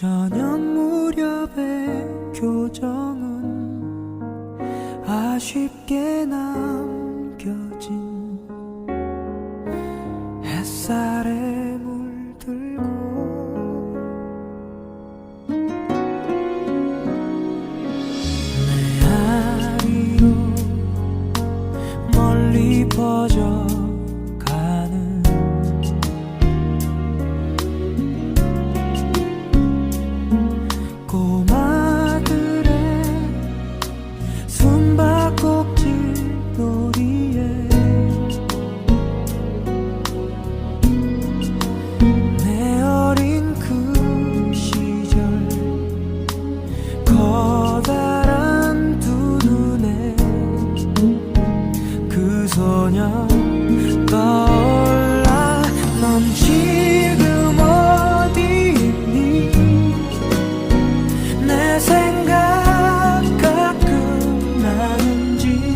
저녁 무렵의 교정은 아쉽게 남 넌 지금 어디 있니? 내 생각 가끔 나는지.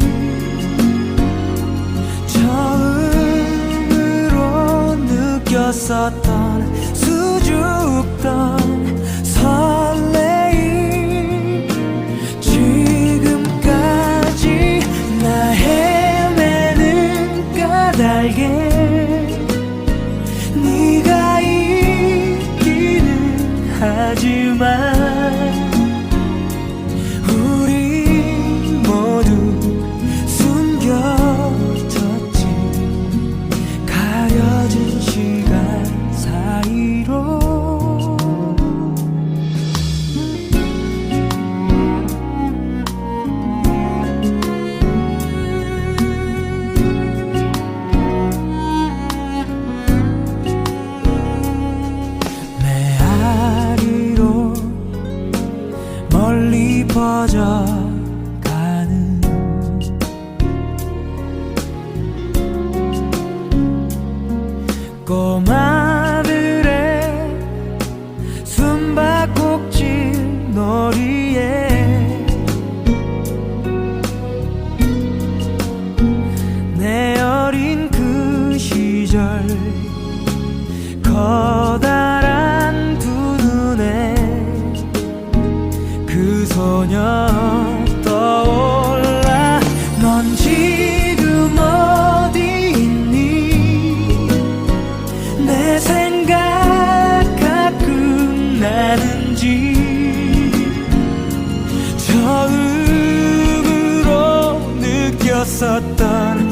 처음으로 느꼈었던 수줍 하지만 멀리 퍼져가는 꼬마들의 숨바꼭질 놀이에 소년 떠올라. 넌 지금 어디 있니? 내 생각 가끔 나는지. 처음으로 느꼈었던